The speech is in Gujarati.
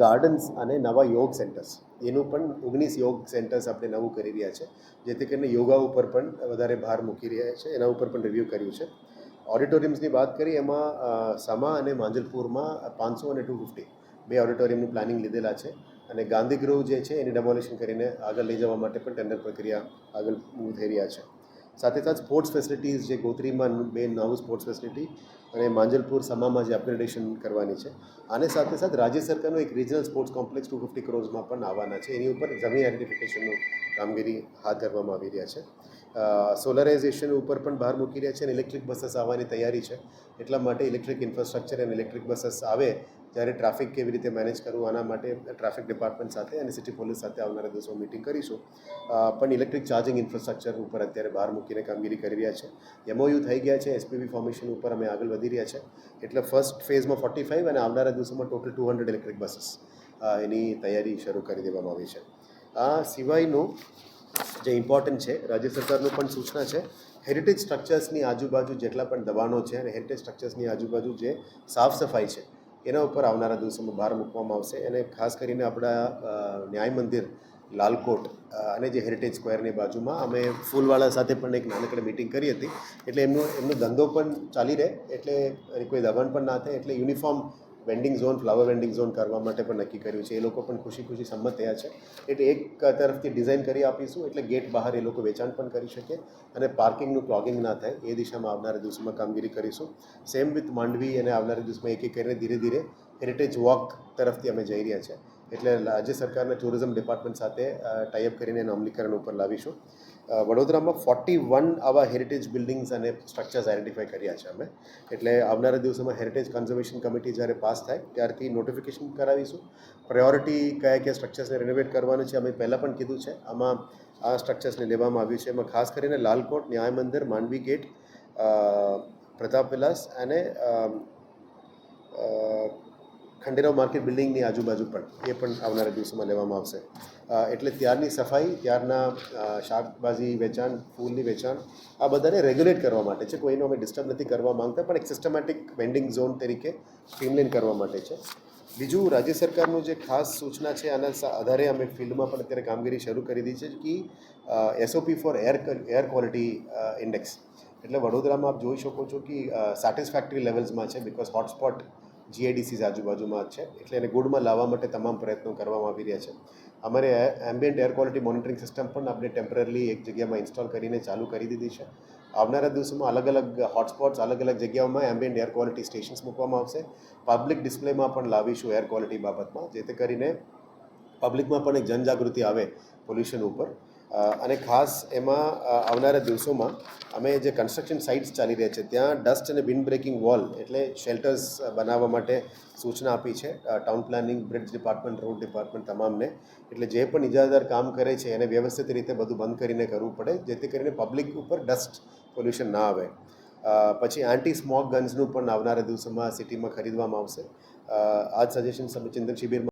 ગાર્ડન્સ અને નવા યોગ સેન્ટર્સ એનું પણ ઓગણીસ યોગ સેન્ટર્સ આપણે નવું કરી રહ્યા છે. જેથી કરીને યોગા ઉપર પણ વધારે ભાર મૂકી રહ્યા છે. એના ઉપર પણ રિવ્યૂ કર્યું છે. ઓડિટોરિયમ્સની વાત કરી એમાં સમા અને માંજલપુરમાં પાંચસો અને ટુ ફિફ્ટી બે ઓડિટોરિયમનું પ્લાનિંગ લીધેલા છે. અને ગાંધીગૃહ જે છે, એની ડેમોલિશન કરીને આગળ લઈ જવા માટે પણ ટેન્ડર પ્રક્રિયા આગળ થઈ રહ્યા છે. સાથે સાથે સ્પોર્ટ્સ ફેસિલિટીઝ જે ગોત્રીમાં બે નવું સ્પોર્ટ્સ ફેસિલિટી અને માંજલપુર સમામાં જે અપગ્રેડેશન કરવાની છે, આને સાથે સાથે રાજ્ય સરકારનું એક regional sports complex two fifty ક્રોર્સમાં પણ આવવાના છે. એની ઉપર જમીન આઇડેન્ટિફિકેશનનું કામગીરી હાથ ધરવામાં આવી રહ્યા છે. સોલરાઇઝેશન ઉપર પણ ભાર મૂકી રહ્યા છે અને ઇલેક્ટ્રિક બસીસ આવવાની તૈયારી છે. એટલા માટે ઇલેક્ટ્રિક ઇન્ફ્રાસ્ટ્રક્ચર અને ઇલેક્ટ્રિક બસીસ આવે ત્યારે ટ્રાફિક કેવી રીતે મેનેજ કરવું આના માટે ટ્રાફિક ડિપાર્ટમેન્ટ સાથે અને સિટી પોલીસ સાથે આવનારા દિવસો મિટિંગ કરીશું. પણ ઇલેક્ટ્રિક ચાર્જિંગ ઇન્ફ્રાસ્ટ્રક્ચર ઉપર અત્યારે બહાર મૂકીને કામગીરી કરી રહ્યા છે. એમઓયુ થઈ ગયા છે એસપીવી ફોર્મેશન ઉપર અમે આગળ વધી રહ્યા છે. એટલે ફર્સ્ટ ફેઝમાં ફોર્ટી ફાઇવ અને આવનારા દિવસોમાં total two hundred electric buses એની તૈયારી શરૂ કરી દેવામાં આવી છે. આ સિવાયનું જે ઇમ્પોર્ટન્ટ છે, રાજ્ય સરકારનું પણ સૂચના છે હેરિટેજ સ્ટ્રક્ચર્સની આજુબાજુ જેટલા પણ દબાણો છે અને હેરિટેજ સ્ટ્રક્ચર્સની આજુબાજુ જે સાફ સફાઈ છે એના ઉપર આવનારા દિવસોમાં ભાર મૂકવામાં આવશે અને ખાસ કરીને આપણા ન્યાય મંદિર, લાલકોટ અને જે હેરિટેજ સ્ક્વેરની બાજુમાં અમે ફૂલવાળા સાથે પણ એક નાનકડી મિટિંગ કરી હતી. એટલે એમનો એમનો ધંધો પણ ચાલી રહે, એટલે કોઈ દબાણ પણ ના થાય, એટલે uniform vending zone flower vending zone કરવા માટે પણ નક્કી કર્યું છે. એ લોકો પણ ખુશી ખુશી સંમત થયા છે. એટલે એક તરફથી ડિઝાઇન કરી આપીશું, એટલે ગેટ બહાર એ લોકો વેચાણ પણ કરી શકે અને પાર્કિંગનું ક્લોગિંગ ના થાય. એ દિશામાં આવનારા દિવસોમાં કામગીરી કરીશું. સેમ વિથ માંડવી અને આવનારા દિવસમાં એક એક કરીને ધીરે ધીરે હેરિટેજ વોક તરફથી અમે જઈ રહ્યા છે. એટલે રાજ્ય સરકારના ટુરિઝમ ડિપાર્ટમેન્ટ સાથે ટાઈઅપ કરીને એનું અમલીકરણ ઉપર લાવીશું. વડોદરામાં ફોર્ટી વન આવા હેરિટેજ બિલ્ડિંગ્સ અને સ્ટ્રક્ચર્સ આઈડેન્ટિફાઈ કર્યા છે અમે. એટલે આવનારા દિવસોમાં હેરિટેજ કન્ઝર્વેશન કમિટી જ્યારે પાસ થાય, ત્યારથી નોટિફિકેશન કરાવીશું. પ્રાયોરિટી કયા કયા સ્ટ્રક્ચર્સને રિનોવેટ કરવાનું છે અમે પહેલાં પણ કીધું છે. આમાં આ સ્ટ્રક્ચર્સને લેવામાં આવ્યું છે. એમાં ખાસ કરીને લાલકોટ ન્યાય મંદિર માંડવી ગેટ પ્રતાપ વિલાસ અને ખંડેરાવ માર્કેટ બિલ્ડિંગની આજુબાજુ પણ એ પણ આવનારા દિવસોમાં લેવામાં આવશે. એટલે ત્યારની સફાઈ, ત્યારના શાકભાજી વેચાણ, ફૂલની વેચાણ, આ બધાને રેગ્યુલેટ કરવા માટે છે. કોઈનો અમે ડિસ્ટર્બ નથી કરવા માંગતા, પણ એક સિસ્ટમેટિક વેન્ડિંગ ઝોન તરીકે સ્ટ્રીમલાઇન કરવા માટે છે. બીજું, રાજ્ય સરકારનું જે ખાસ સૂચના છે, આના આધારે અમે ફિલ્ડમાં પણ અત્યારે કામગીરી શરૂ કરી દીધી છે કે SOP for air air quality index એટલે વડોદરામાં આપ જોઈ શકો છો કે સેટિસ્ફેક્ટરી લેવલ્સમાં છે બિકોઝ હોટસ્પોટ જીઆઈડીસીઝ આજુબાજુમાં જ છે. એટલે એને ગુડમાં લાવવા માટે તમામ પ્રયત્નો કરવામાં આવી રહ્યા છે. અમારે ambient air quality monitoring system પણ આપણે ટેમ્પરરીલી એક જગ્યામાં ઇન્સ્ટોલ કરીને ચાલુ કરી દીધી છે. આવનારા દિવસોમાં અલગ અલગ હોટસ્પોટ્સ અલગ અલગ જગ્યાઓમાં એમ્બિયન્ટ એર ક્વોલિટી સ્ટેશન્સ મૂકવામાં આવશે. પબ્લિક ડિસ્પ્લેમાં પણ લાવીશું એર ક્વોલિટી બાબતમાં, જેથી કરીને પબ્લિકમાં પણ એક જનજાગૃતિ આવે પોલ્યુશન ઉપર. અને ખાસ એમાં આવનારા દિવસોમાં અમે જે કન્સ્ટ્રક્શન સાઇટ્સ ચાલી રહ્યા છે, ત્યાં ડસ્ટ અને બિન બ્રેકિંગ વોલ એટલે શેલ્ટર્સ બનાવવા માટે સૂચના આપી છે town planning bridge department road department તમામને. એટલે જે પણ ઇજાદાર કામ કરે છે, એને વ્યવસ્થિત રીતે બધું બંધ કરીને કરવું પડે, જેથી કરીને પબ્લિક ઉપર ડસ્ટ પોલ્યુશન ના આવે. પછી એન્ટી સ્મોક ગન્સનું પણ આવનારા દિવસોમાં સિટીમાં ખરીદવામાં આવશે. આ જ સજેશન ચિંતન શિબિરમાં